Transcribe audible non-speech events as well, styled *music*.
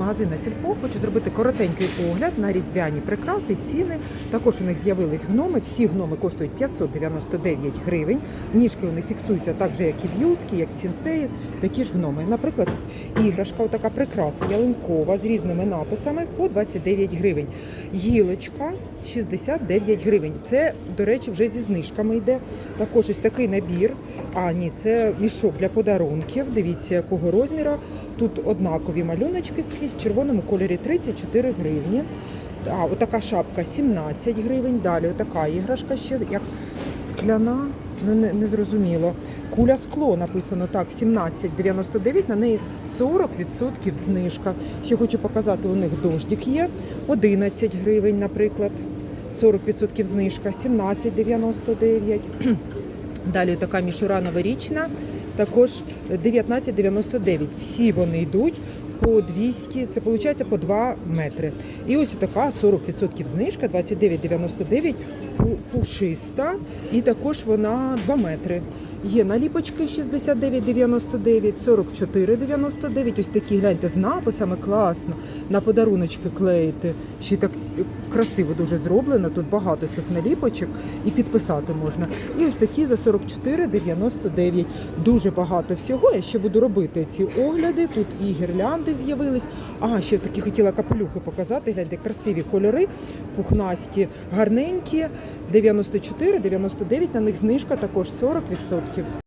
магазину Сільпо. Хочу зробити коротенький огляд на різдвяні прикраси, ціни. Також у них з'явились гноми. Всі гноми коштують 599 гривень. Ніжки них фіксуються так же, як і в юскі, як в сінцеї. Такі ж гноми. Наприклад, іграшка, така прикраса ялинкова з різними написами по 29 гривень. Гілочка 69 гривень. Це, до речі, вже зі знижками йде. Також ось такий набір. А, ні, це мішок для подарунків. Дивіться, якого розміру. Тут однакові малюночки скрізь в червоному кольорі 34 гривні. А, отака шапка 17 гривень. Далі отака іграшка ще як скляна. Ну, не, не зрозуміло. Куля скло написано так, 17,99, на неї 40% знижка. Ще хочу показати, у них дождик є. 11 гривень, наприклад. 40% знижка, 17,99. *clears throat* Далі така мішура новорічна, також 19,99. Всі вони йдуть по 200, це виходить по 2 метри. І ось така 40% знижка, 29,99 пу- пушиста, і також вона 2 метри. Є наліпочки 69,99, 44,99. Ось такі гляньте з написами класно. На подаруночки клеїти. Ще так красиво дуже зроблено. Тут багато цих наліпочок і підписати можна. І ось такі за 44,99. Дуже багато всього. Я ще буду робити ці огляди. Тут і гірлянди з'явились. А, ще такі хотіла капелюхи показати. Гляньте, красиві кольори, пухнасті, гарненькі. 94, 99, на них знижка також 40%. Thank you.